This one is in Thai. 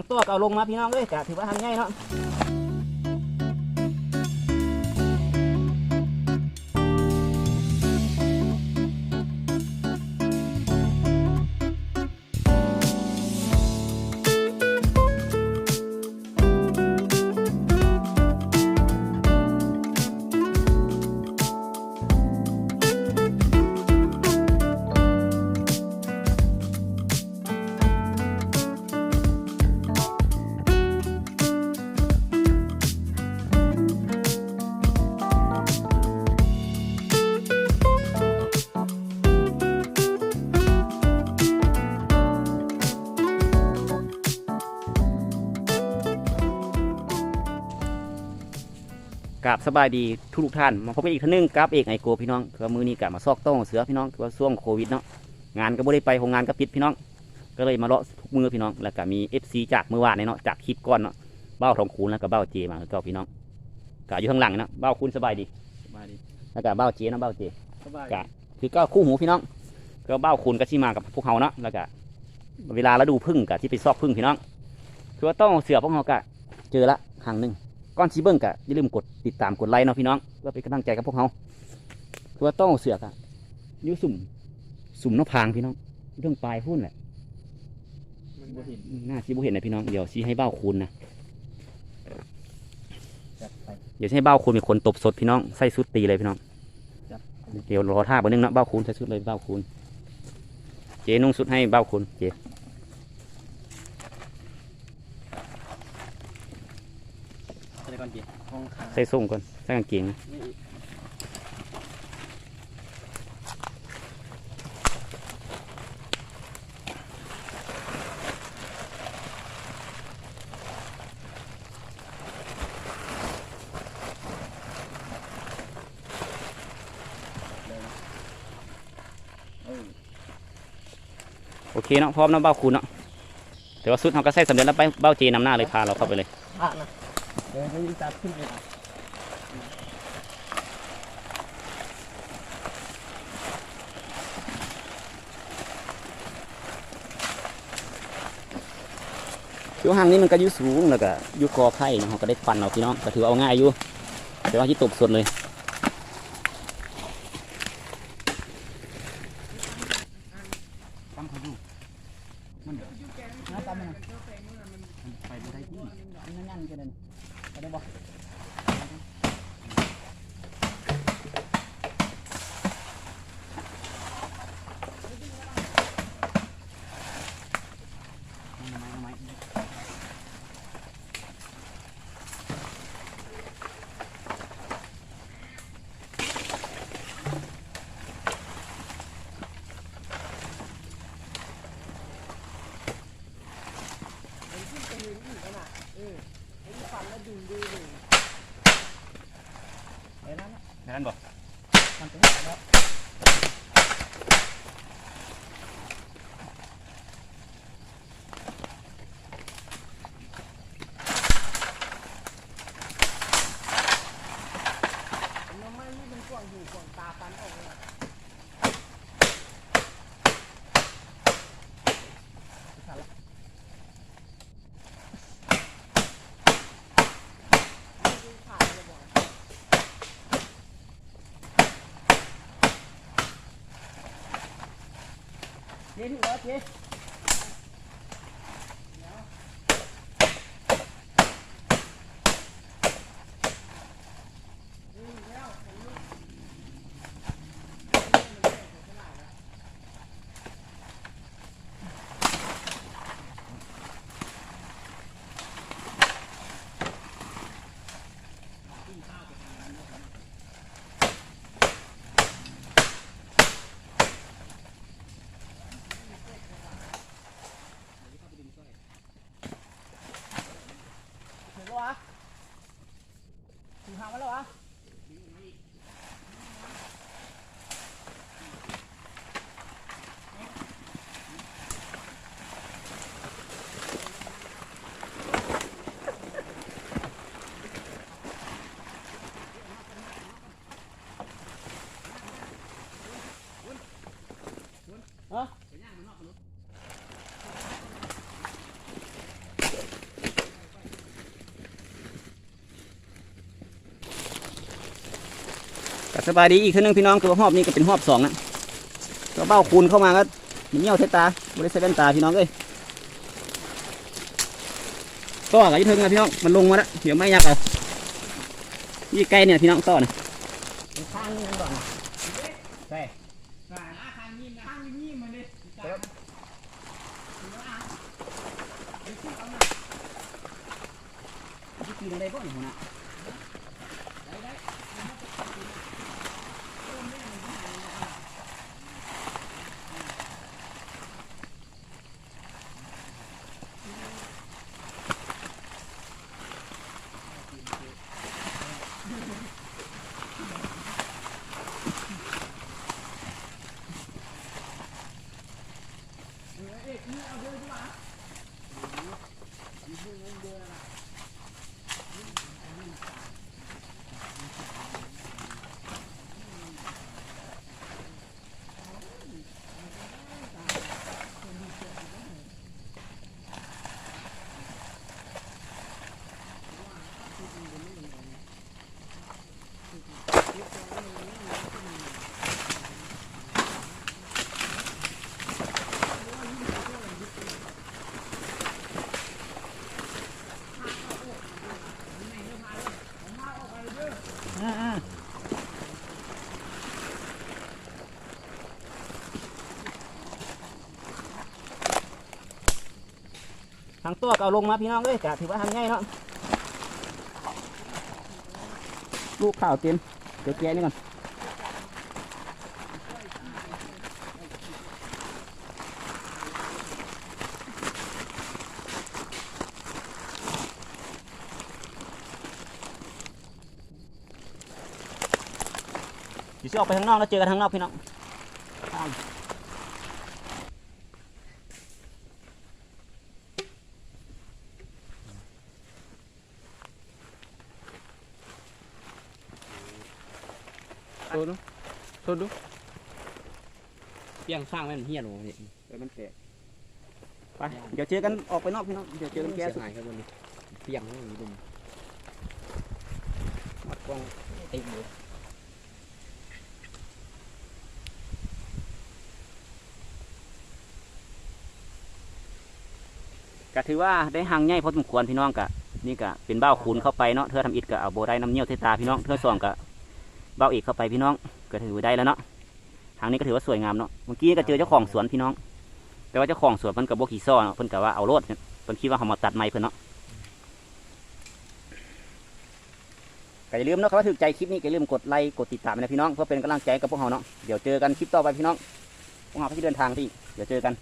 างตัวก็เอาลงมาพี่น้องเอ้ยก็ถือว่าทางง่ายเนาะ สบายดีทุกๆท่าน มาพบกันอีกท่านหนึงกับเอกไอโกพี่น้องคือว่ามือนี้กะมาซอกต้องเสือพี่น้องคือว่าช่วงโควิดเนาะงานก็บ่ได้ไปโรงงานก็ปิดพี่น้อง ก็เลยมาเลาะทุกมือพี่น้อง แล้วก็มี FC จากเมื่อวานนี้เนาะจากคลิปก่อนเนาะเบ้าทองคูณแล้วก็เบ้าเจมาคือเก่าพี่น้องกะอยู่ข้างหลังเนาะเบ้าคูณสบายดีสบายดีแล้วก็เบ้าเจเนาะเบ้าเจสบายกะคือก็คู่หูพี่น้อง ก็เบ้าคูณก็ชิมากับพวกเฮาเนาะแล้วก็เวลาเราดูพึ่งกะที่ไปซอกพึ่งพี่น้อง คือว่าต้องเสือพวกเฮากะเจอละครั้งหนึ่ง ก่อนซีเบิ้งกะอย่าลืมกดติดตามกดไลค์เนาะพี่น้องเพื่อเป็นกำลังใจกับพวกเขาคือว่าต้องเอาเสือกอะอยุ่สุ่มสุ่มน้ำพางพี่น้องเรื่องปลายพุ่นแหละมันบ่เห็นหน้าซีบุเห็นนะพี่น้องเดี๋ยวซีให้เบ้าคูณนะจัดไปเดี๋ยวซีให้เบ้าคูณเป็นคนตบสดพี่น้องใส่สุดตีเลยพี่น้องจับเดี๋ยวรอท่าบนนึงเนาะเบ้าคูณใส่สุดเลยเบ้าคูณเจนุ่งสุดให้เบ้าคูณเจ อะไรก่อนจีห้องขาใส่ส่งก่อนใส่กางเกงนะนี่อีกเออโอเคเนาะพร้อมเนาะเบ้าคูณเนาะแต่ว่าสุดเขาก็ใส่สำเร็จแล้วไปเบ้าเจนำหน้าเลยพาเราเข้าไปเลยพระนะ เดี๋ยวจะยิ่งจับขึ้นไปช่วงหางนี้มันก็อยุ่สูงแล้วก็อยุ่กอไผ่เขาก็ได้ฟันเอาพี่น้องก็ถือเอาง่ายอยู่แต่ว่าที่ตกสดเลยตั้งเขาอยู่มันน่าตั้งมันไปบ่ได้ที่ มันนั่นกันเลยไปได้บ่ไม่ไม่ไม่ ไป นั่นนะนั่นบ่มันเป็นแล้วเจ๊ถึงแล้วเจ๊ ก็สบายดีอีกเทีนึงพี่น้องตัวหอบนี่ก็เป็นหอบสองนะตัวเบ้าคูณเข้ามาก็มันเงี้ยวเทตาบริเซเว่นตาพี่น้องเอ้ยต่อกับยี่เทิงนะพี่น้องมันลงมาแล้วเดี๋ยวไม่อยากเอายี่ใกล้เนี่ยพี่น้องต่อเนี่ยข้างนี้นั่นก่อนใช่กินอะไรบ้างหัวหน้า ทางตัวก็เอาลงมาพี่น้องเอ้ยกะถือว่าทำง่ายเนาะลูกข่าวเต็มเดี๋ยวแกะนี่ก่อนเดี๋ยวจะออกไปข้างนอกแล้วเจอกันข้างนอกพี่น้อง โซดูโซดูเปียงข้างมันเฮี้ยนหัวนี่เออมันแตกไปเดี๋ยวเจอกันออกไปนอกพี่น้องเดี๋ยวเจอกันแก๊สเสียหายครับวันนี้เปียงนี่มันดุมมัดกล้องเต็มเลยก็ถือว่าได้หางใหญ่พอสมควรพี่น้องกะนี่กะเป็นเบ้าคูณเข้าไปเนาะเธอทำอิฐกะเอาโบได้น้ำเงี้ยวเทตาพี่น้องเธอสองกะ เบ้าอีกเข้าไปพี่น้องก็ถือได้แล้วเนาะทางนี้ก็ถือว่าสวยงามเนาะเมื่อกี้ก็เจอเจ้าของสวนพี่น้อง แต่ว่าเจ้าของสวนเพิ่นกับโบขี่ซ้อเนาะเพิ่นกะว่าเอาโลดเพิ่นคิดว่าเขามาตัดไม้เพิ่นเนาะก็อย่าลืมเนาะครับว่าถูกใจคลิปนี้ก็อย่าลืมกดไลค์กดติดตามนะพี่น้องเพื่อเป็นกำลังใจกับพวกเราเนาะเดี๋ยวเจอกันคลิปต่อไปพี่น้องพวกเราที่เดินทางที่เดี๋ยวเจอกัน